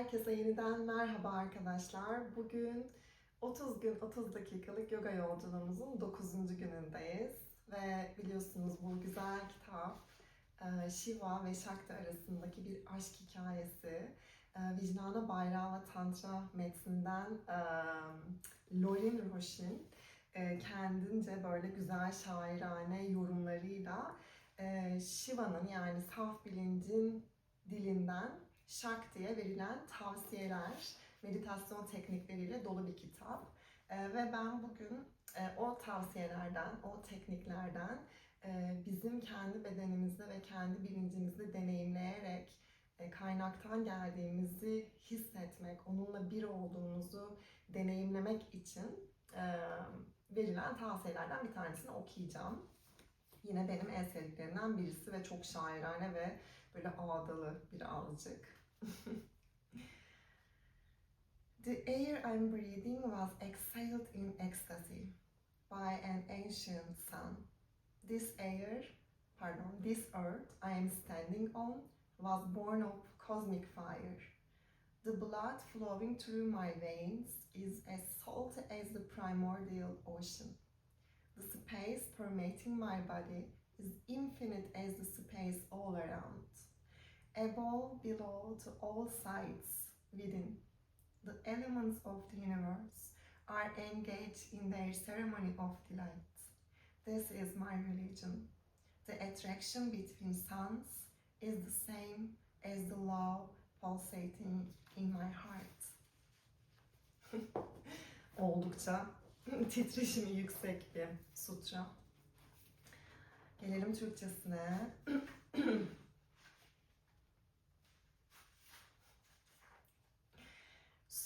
Herkese yeniden merhaba arkadaşlar. Bugün 30 gün 30 dakikalık yoga yolculuğumuzun 9. günündeyiz. Ve biliyorsunuz bu güzel kitap e, Shiva ve Shakti arasındaki bir aşk hikayesi. E, Vijnana Bayrağı ve Tantra metninden e, Lorin Roshin kendince böyle güzel şairane yorumlarıyla Shiva'nın yani saf bilincin dilinden Shakti'ye verilen tavsiyeler, meditasyon teknikleriyle dolu bir kitap. Ee, ve ben bugün e, o tavsiyelerden, o tekniklerden e, bizim kendi bedenimizde ve kendi bilincimizde deneyimleyerek e, kaynaktan geldiğimizi hissetmek, onunla bir olduğumuzu deneyimlemek için verilen tavsiyelerden bir tanesini okuyacağım. Yine benim en sevdiklerimden birisi ve çok şairane ve böyle ağdalı birazcık. The air I'm breathing was exhaled in ecstasy by an ancient sun. This air, pardon, this earth I am standing on was born of cosmic fire. The blood flowing through my veins is as salty as the primordial ocean. The space permeating my body is infinite as the space all around. Above, below, to all sides, within. The elements of the universe are engaged in their ceremony of delight. This is my religion. The attraction between suns is the same as the love pulsating in my heart. Oldukça titreşimi yüksek bir sutra. Gelelim Türkçesine.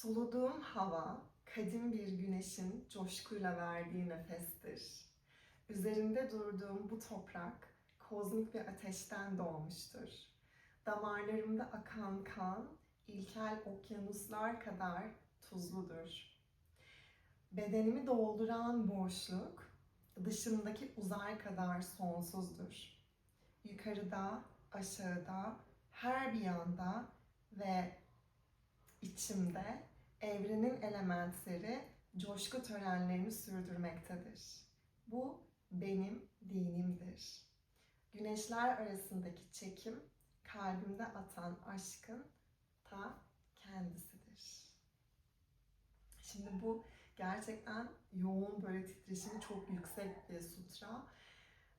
Soluduğum hava, kadim bir güneşin coşkuyla verdiği nefestir. Üzerinde durduğum bu toprak, kozmik bir ateşten doğmuştur. Damarlarımda akan kan, ilkel okyanuslar kadar tuzludur. Bedenimi dolduran boşluk, dışımdaki uzay kadar sonsuzdur. Yukarıda, aşağıda, her bir yanda ve içimde evrenin elementleri coşku törenlerini sürdürmektedir. Bu benim dinimdir. Güneşler arasındaki çekim kalbimde atan aşkın ta kendisidir. Şimdi bu gerçekten yoğun böyle titreşimi çok yüksek bir sutra.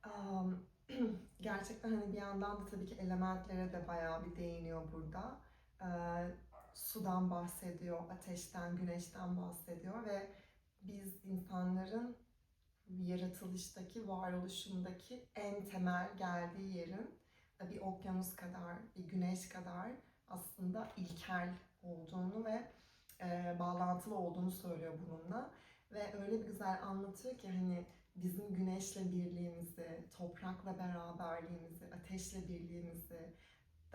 Um, gerçekten hani bir yandan da tabii ki elementlere de bayağı bir değiniyor burada. Ee, sudan bahsediyor, ateşten, güneşten bahsediyor ve biz insanların yaratılıştaki, varoluşundaki en temel geldiği yerin bir okyanus kadar, bir güneş kadar aslında ilkel olduğunu ve e, bağlantılı olduğunu söylüyor bununla. Ve öyle bir güzel anlatıyor ki hani bizim güneşle birliğimizi, toprakla beraberliğimizi, ateşle birliğimizi,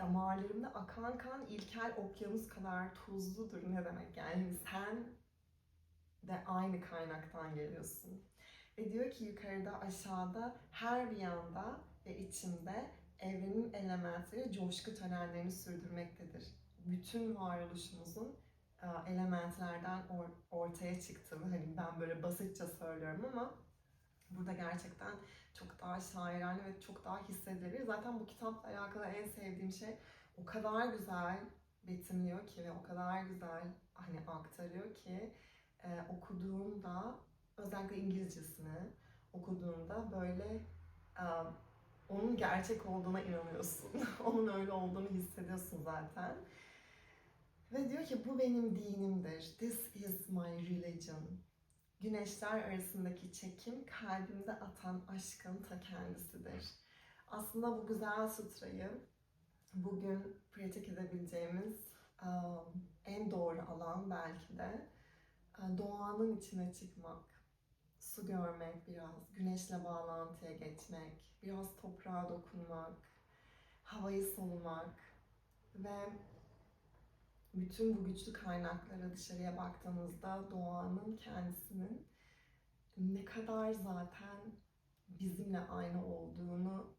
damarlarımda akan kan ilkel okyanus kadar tuzludur ne demek yani sen de aynı kaynaktan geliyorsun. Ve diyor ki yukarıda aşağıda her bir yanda ve içinde evrenin elementleri coşku törenlerini sürdürmektedir. Bütün varoluşumuzun e, elementlerden ortaya çıktığını hani ben böyle basitçe söylüyorum ama burada gerçekten çok daha şairane ve çok daha hissedilebilir. Zaten bu kitapla alakalı en sevdiğim şey o kadar güzel betimliyor ki ve o kadar güzel hani aktarıyor ki e, okuduğumda özellikle İngilizcesini okuduğunda böyle e, onun gerçek olduğuna inanıyorsun. onun öyle olduğunu hissediyorsun zaten. Ve diyor ki bu benim dinimdir. This is my religion. Güneşler arasındaki çekim kalbimde atan aşkın ta kendisidir. Aslında bu güzel sutrayı bugün pratik edebileceğimiz um, en doğru alan belki de uh, doğanın içine çıkmak, su görmek biraz, güneşle bağlantıya geçmek, biraz toprağa dokunmak, havayı solumak ve bütün bu güçlü kaynaklara dışarıya baktığımızda doğanın kendisinin ne kadar zaten bizimle aynı olduğunu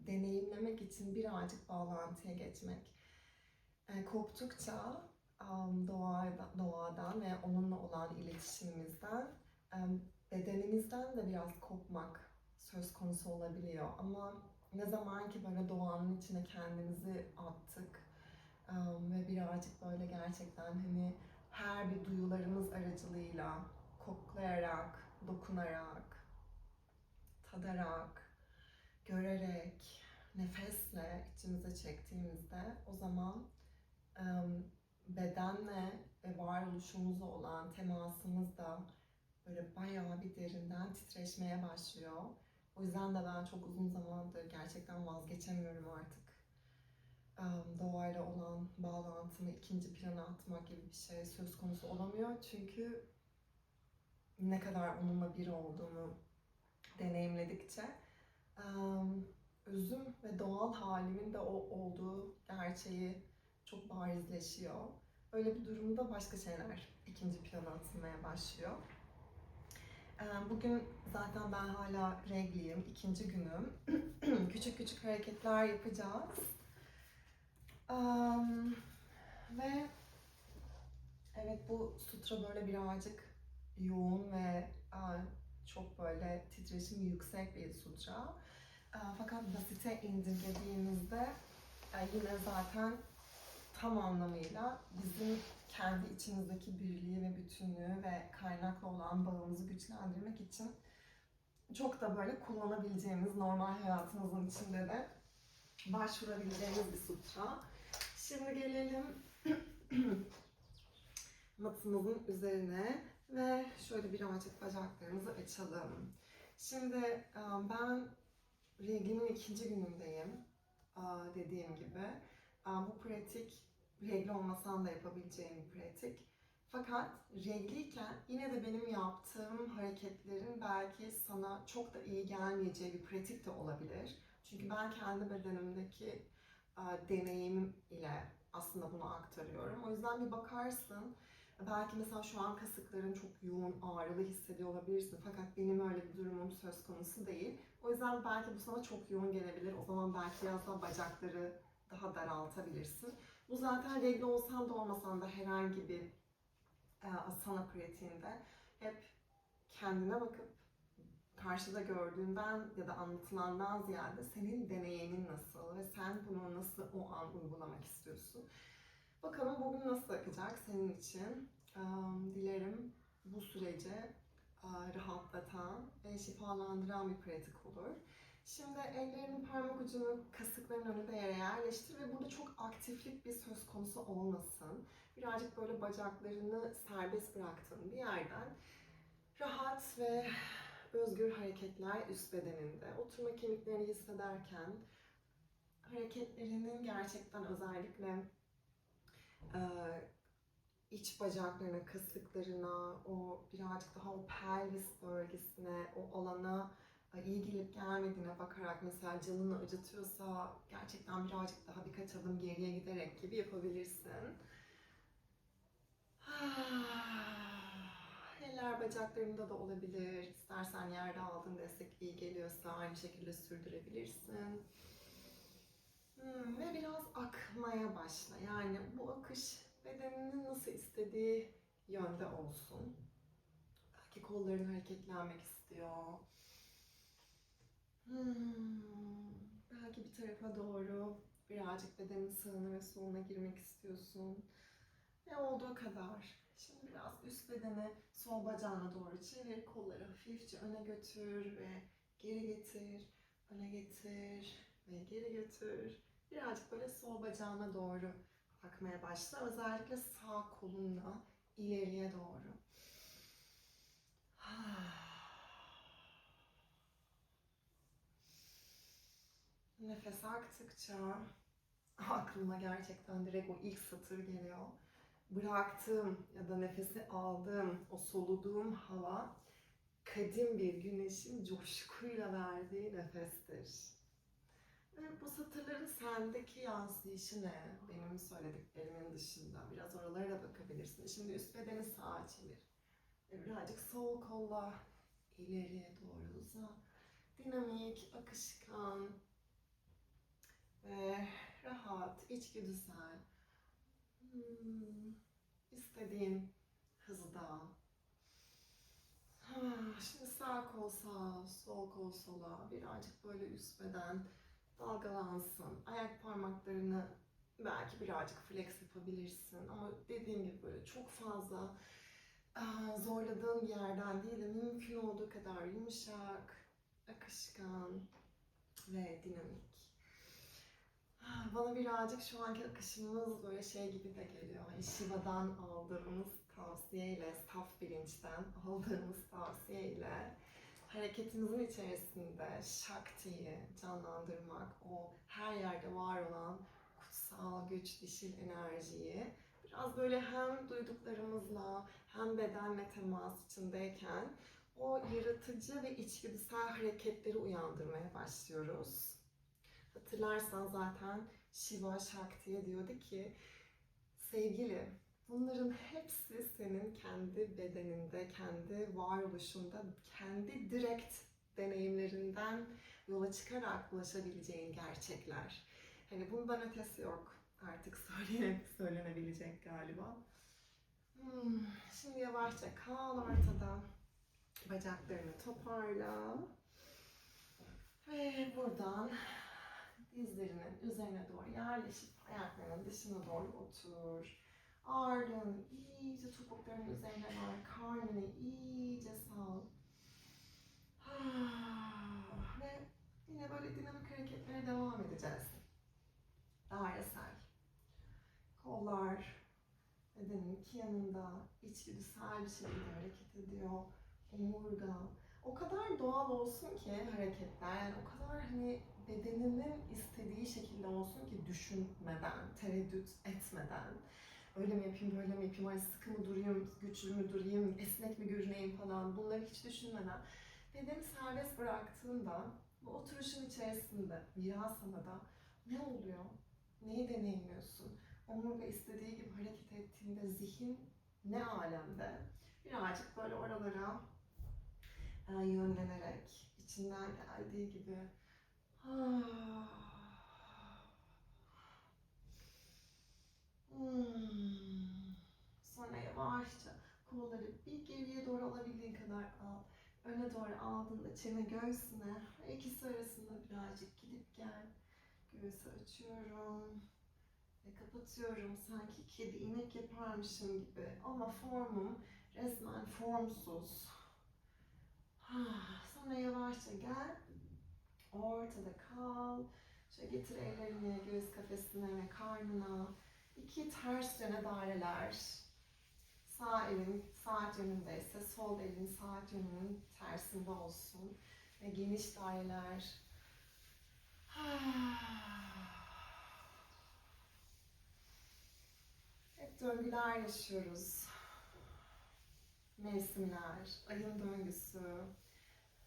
deneyimlemek için birazcık bağlantıya geçmek. E, koptukça doğada, doğadan ve onunla olan iletişimimizden bedenimizden de biraz kopmak söz konusu olabiliyor. Ama ne zaman ki böyle doğanın içine kendimizi attık ve birazcık böyle gerçekten hani her bir duyularımız aracılığıyla koklayarak, dokunarak, tadarak, görerek, nefesle içimize çektiğimizde o zaman bedenle ve varoluşumuzla olan temasımız da böyle bayağı bir derinden titreşmeye başlıyor. O yüzden de ben çok uzun zamandır gerçekten vazgeçemiyorum artık. Doğayla olan bağlantımı ikinci plana atmak gibi bir şey söz konusu olamıyor. Çünkü ne kadar onunla bir olduğumu deneyimledikçe özüm ve doğal halimin de o olduğu gerçeği çok barizleşiyor. Öyle bir durumda başka şeyler ikinci plana atılmaya başlıyor. Bugün zaten ben hala regliyim, ikinci günüm. küçük küçük hareketler yapacağız. Em, ve evet bu sutra böyle birazcık yoğun ve aa, çok böyle titreşimi yüksek bir sutra. Aa, Fakat basite indirgediğimizde e, yine zaten tam anlamıyla bizim kendi içimizdeki birliği ve bütünlüğü ve kaynakla olan bağımızı güçlendirmek için çok da böyle kullanabileceğimiz normal hayatımızın içinde de başvurabileceğimiz bir sutra. Şimdi gelelim matımızın üzerine ve şöyle birazcık bacaklarımızı açalım. Şimdi e, ben reglimin ikinci günündeyim e, dediğim gibi. E, Bu pratik regli olmasan da yapabileceğim bir pratik. Fakat regliyken yine de benim yaptığım hareketlerin belki sana çok da iyi gelmeyeceği bir pratik de olabilir. Çünkü ben kendi bedenimdeki e, deneyimim ile aslında bunu aktarıyorum. O yüzden bir bakarsın. Belki mesela şu an kasıkların çok yoğun ağrılı hissediyor olabilirsin. Fakat benim öyle bir durumum söz konusu değil. O yüzden belki bu sana çok yoğun gelebilir. O zaman belki biraz daha bacakları daha daraltabilirsin. Bu zaten regl olsan da olmasan da herhangi bir e, asana pratiğinde hep kendine bakıp karşıda gördüğünden ya da anlatılandan ziyade senin deneyimin nasıl ve sen bunu nasıl o an uygulamak istiyorsun. Bakalım bugün nasıl akacak senin için. Dilerim bu sürece rahatlatan ve şifalandıran bir pratik olur. Şimdi ellerinin parmak ucunu kasıkların önünde yere yerleştir ve burada çok aktiflik bir söz konusu olmasın. Birazcık böyle bacaklarını serbest bıraktığın bir yerden rahat ve özgür hareketler üst bedeninde. Oturma kemiklerini hissederken hareketlerinin gerçekten özellikle e, iç bacaklarına, kasıklarına, o birazcık daha o pelvis bölgesine, o alana e, iyi gelip gelmediğine bakarak mesela canını acıtıyorsa gerçekten birazcık daha birkaç adım geriye giderek gibi yapabilirsin. Eller bacaklarında da olabilir. İstersen yerde aldığın destek iyi geliyorsa aynı şekilde sürdürebilirsin. Hmm, ve biraz akmaya başla. Yani bu akış bedeninin nasıl istediği yönde olsun. Belki kolların hareketlenmek istiyor. Hmm, belki bir tarafa doğru birazcık bedenin sağına ve soluna girmek istiyorsun. Ne olduğu kadar. Şimdi biraz üst bedeni sol bacağına doğru çevir. Kolları hafifçe öne götür ve geri getir. Öne getir ve geri götür. Birazcık böyle sol bacağına doğru bakmaya başla. Özellikle sağ kolunla ileriye doğru. Nefes aktıkça aklıma gerçekten direkt o ilk satır geliyor. Bıraktığım ya da nefesi aldığım, o soluduğum hava kadim bir güneşin coşkuyla verdiği nefestir. Ve bu satırların sendeki yansıyışı ne? Benim söylediklerimin dışında. Biraz oralara da bakabilirsin. Şimdi üst bedeni sağa çevir. Birazcık sol kolla ileriye doğru uza. Dinamik, akışkan ve rahat, içgüdüsel. Hmm. istediğin hızda. Şimdi sağ kol sağa, sol kol sola. Birazcık böyle üst beden dalgalansın. Ayak parmaklarını belki birazcık flex yapabilirsin. Ama dediğim gibi böyle çok fazla ah, zorladığın bir yerden değil de mümkün olduğu kadar yumuşak, akışkan ve dinamik. Bana birazcık şu anki akışımız böyle şey gibi de geliyor. Hani Shiva'dan aldığımız tavsiyeyle, saf bilinçten aldığımız tavsiyeyle hareketimizin içerisinde Shakti'yi canlandırmak, o her yerde var olan kutsal güç, dişil enerjiyi biraz böyle hem duyduklarımızla hem bedenle temas içindeyken o yaratıcı ve içgüdüsel hareketleri uyandırmaya başlıyoruz. Hatırlarsan zaten Shiva Shakti'ye diyordu ki sevgili bunların hepsi senin kendi bedeninde, kendi varoluşunda, kendi direkt deneyimlerinden yola çıkarak ulaşabileceğin gerçekler. Hani bundan ötesi yok. Artık söyle, söylenebilecek galiba. Hmm, Şimdi yavaşça kal ortada. Bacaklarını toparla. Ve buradan dizlerinin üzerine doğru yerleşip ayaklarının dışına doğru otur. Ağırlığını iyice topuklarının üzerine ver. Karnını iyice sal. Ve yine böyle dinamik hareketlere devam edeceğiz. Dairesel. Kollar bedenin iki yanında içgüdüsel bir şekilde hareket ediyor. Omurga. O kadar doğal olsun ki hareketler, yani o kadar hani bedeninin istediği şekilde olsun ki düşünmeden, tereddüt etmeden, öyle mi yapayım, böyle mi yapayım, ay sıkı mı durayım, güçlü mü durayım, esnek mi görüneyim falan bunları hiç düşünmeden bedeni serbest bıraktığında bu oturuşun içerisinde, Viyasana'da ne oluyor? Neyi deneyimliyorsun? Omurga istediği gibi hareket ettiğinde zihin ne alemde? Birazcık böyle oralara e, yönlenerek, içinden geldiği gibi. Sonra yavaşça kolları bir geriye doğru alabildiğin kadar al. Öne doğru aldığında çene göğsüne. İkisi arasında birazcık gidip gel. Göğsü açıyorum. Ve kapatıyorum. Sanki kedi inek yaparmışım gibi. Ama formum resmen formsuz. Sonra yavaşça gel. Ortada kal. Şöyle getir ellerini göğüs kafesine ve karnına. İki ters yöne daireler. Sağ elin saat yönündeyse sol elin saat yönünün tersinde olsun. Ve geniş daireler. Hep döngüler yaşıyoruz. Mevsimler, ayın döngüsü,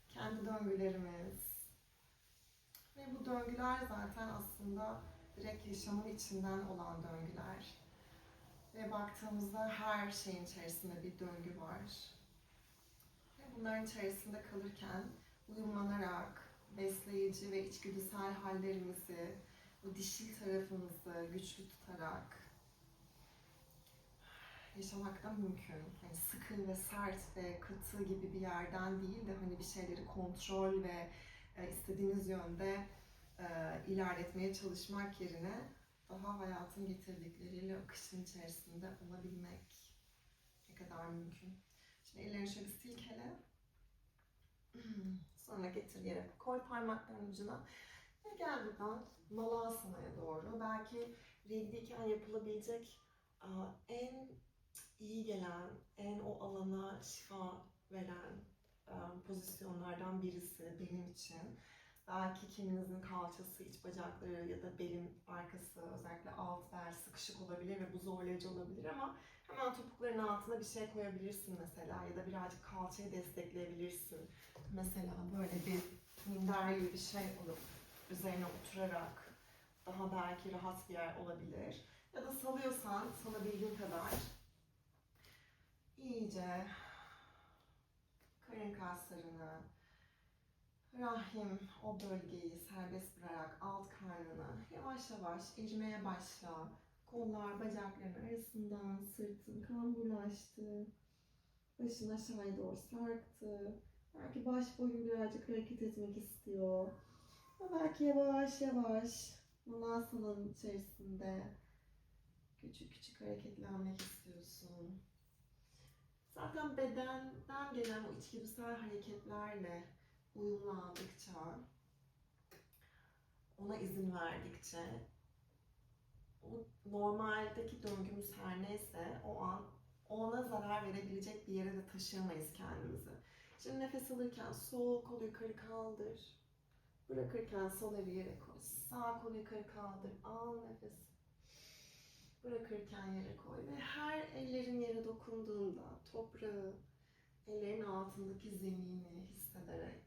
kendi döngülerimiz. Ve bu döngüler zaten aslında direkt yaşamın içinden olan döngüler. Ve baktığımızda her şeyin içerisinde bir döngü var. Ve bunların içerisinde kalırken uyumlanarak besleyici ve içgüdüsel hallerimizi, bu dişil tarafımızı güçlü tutarak yaşamak da mümkün. Hani sıkı ve sert ve katı gibi bir yerden değil de hani bir şeyleri kontrol ve istediğiniz yönde e, ilerletmeye çalışmak yerine daha hayatın getirdikleriyle akışın içerisinde olabilmek ne kadar mümkün. Şimdi ellerini şöyle silkele. Sonra getir yere koy parmaklarının ucuna. Ve gel buradan Malasana'ya doğru. Belki regliyken yapılabilecek e, en iyi gelen, en o alana şifa veren e, pozisyonlardan birisi benim için. Belki kiminizin kalçası, iç bacakları ya da belin arkası, özellikle alt bel sıkışık olabilir ve bu zorlayıcı olabilir ama hemen topukların altına bir şey koyabilirsin mesela ya da birazcık kalçayı destekleyebilirsin. Mesela böyle bir minder gibi bir şey alıp üzerine oturarak daha belki rahat bir yer olabilir. Ya da salıyorsan salabildiğin kadar iyice karın kaslarını, rahim o bölgeyi serbest bırakarak alt karnını yavaş yavaş erimeye başla. Kollar bacakların arasından sırtın kamburlaştı. Başın aşağıya doğru sarktı. Belki baş boyun birazcık hareket etmek istiyor. Ve belki yavaş yavaş Manasana'nın içerisinde küçük küçük hareketlenmek istiyorsun. Zaten bedenden gelen o içgüdüsel hareketlerle uyumlandıkça, ona izin verdikçe, o normaldeki döngümüz her neyse o an ona zarar verebilecek bir yere de taşıyamayız kendimizi. Şimdi nefes alırken sol kolu yukarı kaldır. Bırakırken sol eli yere koy. Sağ kolu yukarı kaldır. Al nefes. Bırakırken yere koy. Ve her ellerin yere dokunduğunda toprağı, ellerin altındaki zemini hissederek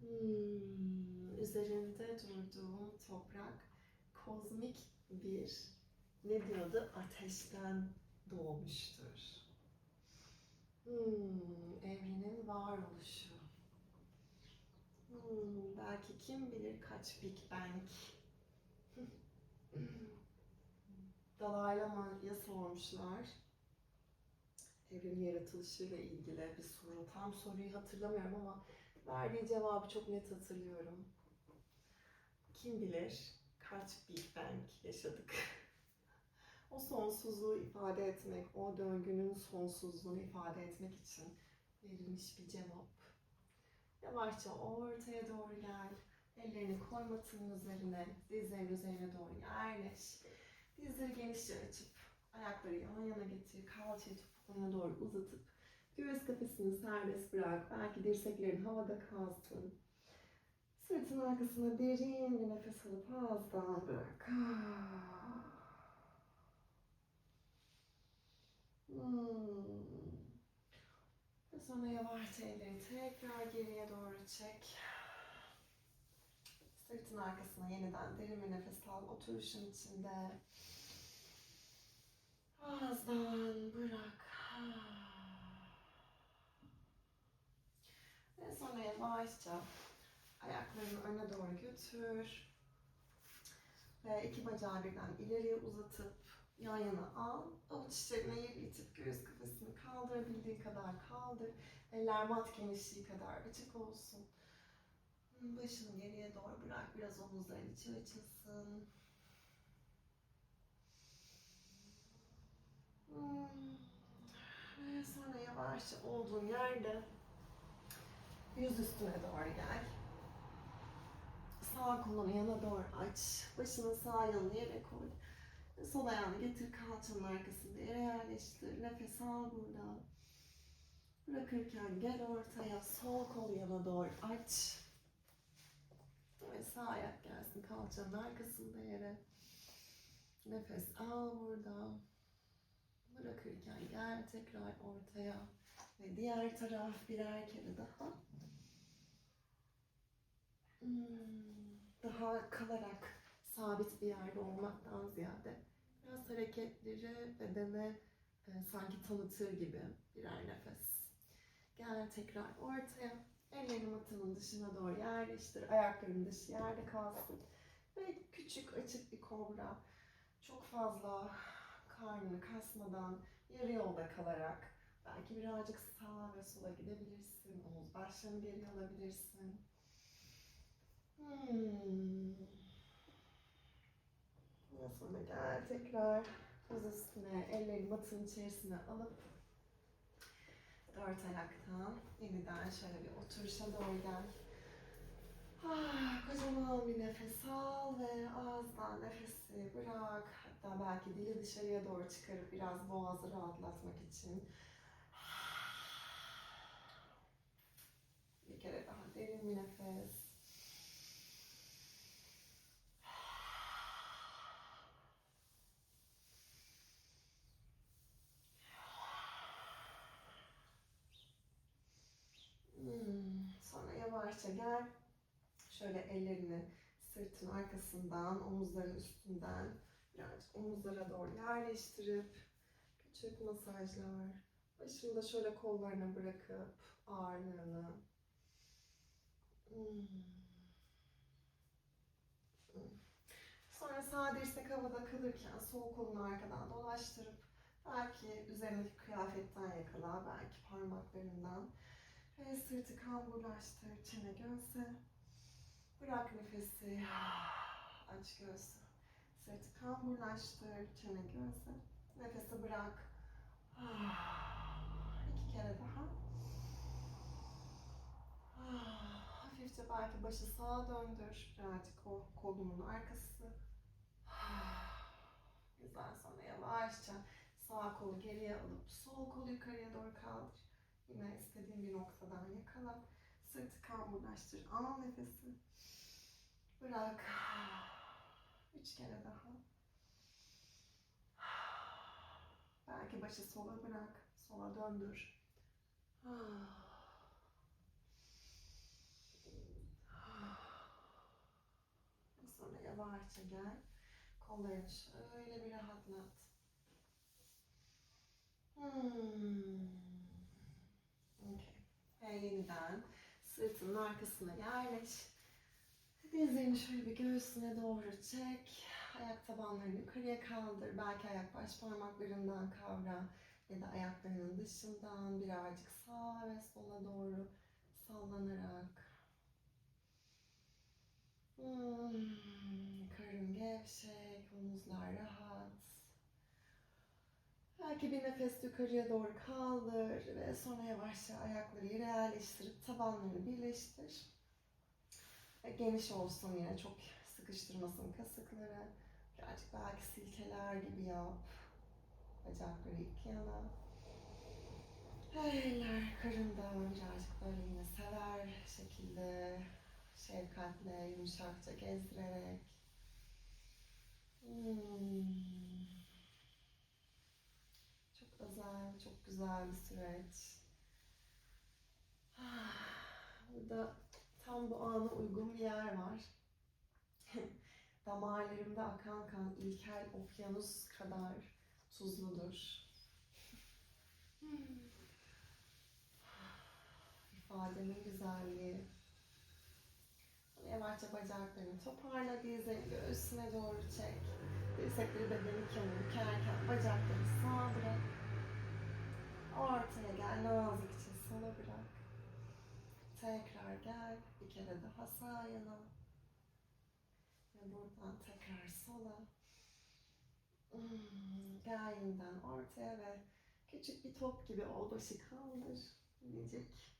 hmm, üzerinde durduğum toprak kozmik bir ne diyordu? Ateşten doğmuştur. Hmm, evrenin varoluşu. Hmm, belki kim bilir kaç Big Bang. Dalai Lama'ya sormuşlar. Evrenin yaratılışıyla ilgili bir soru. Tam soruyu hatırlamıyorum ama verdiği cevabı çok net hatırlıyorum. Kim bilir kaç Big Bang yaşadık. o sonsuzluğu ifade etmek, o döngünün sonsuzluğunu ifade etmek için verilmiş bir cevap. Yavaşça ortaya doğru gel. Ellerini koy matının üzerine, dizlerin üzerine doğru yerleş. Dizleri genişçe açıp, ayakları yan yana getir, kalçayı topuklarına doğru uzatıp, göğüs kafesini serbest bırak. Belki dirseklerin havada kalsın. Sırtın arkasına derin bir nefes alıp ağızdan bırak. Hmm. Sonra yavaşça elleri tekrar geriye doğru çek. Sırtın arkasına yeniden derin bir nefes al. Oturuşun içinde. Ağızdan bırak. Ve sonra yavaşça ayaklarını öne doğru götür. Ve iki bacağı birden ileriye uzatıp yan yana al. Avuç içlerine yer itip göğüs kafesini kaldırabildiği kadar kaldır. Eller mat genişliği kadar açık olsun. Başını geriye doğru bırak. Biraz omuzların içi açılsın. Hmm. Ve sonra yavaşça olduğun yerde yüz üstüne doğru gel. Sağ kolunu yana doğru aç. Başını sağ yanına yere koy. Ve sol ayağını getir kalçanın arkasında yere yerleştir. Nefes al burada. Bırakırken gel ortaya. Sol kol yana doğru aç. Ve sağ ayak gelsin kalçanın arkasında yere. Nefes al burada. Bırakırken gel tekrar ortaya. Ve diğer taraf birer kere daha. Hmm, daha kalarak sabit bir yerde olmaktan ziyade biraz hareketleri bedene e, sanki tanıtır gibi birer nefes. Gel tekrar ortaya. Ellerini matının dışına doğru yerleştir. Ayakların dışı yerde kalsın. Ve küçük açık bir kobra. Çok fazla karnını kasmadan yarı yolda kalarak belki birazcık sağa ve sola gidebilirsin. Omuz başlarını geri alabilirsin. Hmm. Sonra gel tekrar göz üstüne elleri matın içerisine alıp dört ayaktan yeniden şöyle bir oturuşa doğru gel. Ah, kocaman bir nefes al ve ağızdan nefesi bırak. Hatta belki dili dışarıya doğru çıkarıp biraz boğazı rahatlatmak için. Bir kere daha derin bir nefes. Hmm, Sonra gel. Şöyle ellerini sırtın arkasından, omuzların üstünden birazcık omuzlara doğru yerleştirip küçük masajlar. Başını da şöyle kollarına bırakıp ağırlığını. Sonra sağ dirsek havada kalırken sol kolunu arkadan dolaştırıp belki üzerindeki kıyafetten yakala, belki parmaklarından ve sırtı kamburlaştır, çene göğse. Bırak nefesi, aç göğsü. Sırtı kamburlaştır, çene göğse. Nefesi bırak. İki kere daha. Hafifçe belki başı sağa döndür. Birazcık o kolumun arkası. Güzel sonra yavaşça sağ kolu geriye alıp sol kolu yukarıya doğru kaldır. Yine istediğin bir noktadan yakala. Sırtı kamburlaştır. Al nefesi. Bırak. Üç kere daha. Belki başı sola bırak. Sola döndür. Sonra yavaşça gel. Kollarını şöyle bir rahatlat. Hmm. Ve yeniden sırtının arkasına yerleş. Dizlerini şöyle bir göğsüne doğru çek. Ayak tabanlarını yukarıya kaldır. Belki ayak baş parmaklarından kavra ya da ayaklarının dışından birazcık sağa ve sola doğru sallanarak. Hmm, karın gevşek, omuzlar rahat. Belki bir nefes yukarıya doğru kaldır ve sonra yavaşça ayakları yere yerleştirip tabanlarını birleştir. Ve geniş olsun yine çok sıkıştırmasın kasıkları. Birazcık belki silkeler gibi yap. Bacakları iki yana. Eller karında birazcık böyle yine sever şekilde şefkatle, yumuşakça gezdirerek. Hmm. Çok özel, çok süreç. Burada tam bu ana uygun bir yer var. Damarlarımda akan kan ilkel okyanus kadar tuzludur. İfadenin güzelliği. Yavaşça bacaklarını toparla, dizlerini göğsüne doğru çek. Dirsekleri bedenin kenarı bükerken bacakları sağa bırak. Ortaya gel, nazikçe sola bırak. Tekrar gel, bir kere daha sağa yana. Ve buradan tekrar sola. Hmm, Gel yeniden ortaya ve küçük bir top gibi ol, başı kaldır. Minicik.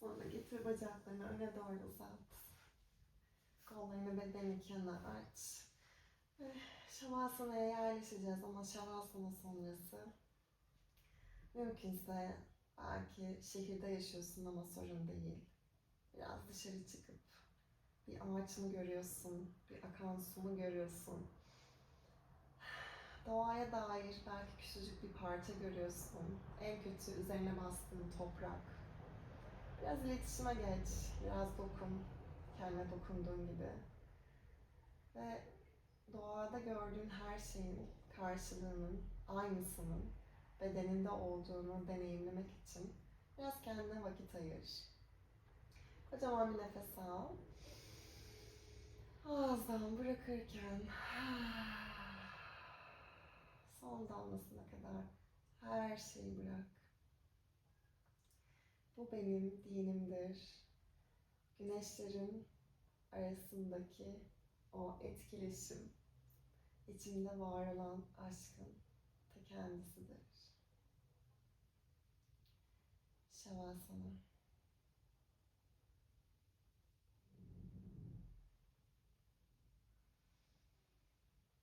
Sonra getir bacaklarını öne doğru uzat. Kollarını bedenin kenarına aç. Ve Şavasana'ya yerleşeceğiz ama Şavasana sonrası mümkünse belki şehirde yaşıyorsun ama sorun değil. Biraz dışarı çıkıp bir ağaç mı görüyorsun, bir akan su mu görüyorsun? Doğaya dair belki küçücük bir parça görüyorsun. En kötü üzerine bastığın toprak. Biraz iletişime geç, biraz dokun, kendine dokunduğun gibi. Ve doğada gördüğün her şeyin karşılığının, aynısının bedeninde olduğunu deneyimlemek için biraz kendine vakit ayır. Kocaman bir nefes al. Ağızdan bırakırken son damlasına kadar her şeyi bırak. Bu benim dinimdir. Güneşlerin arasındaki o etkileşim, içimde var olan aşkın ta kendisidir. Şavasana.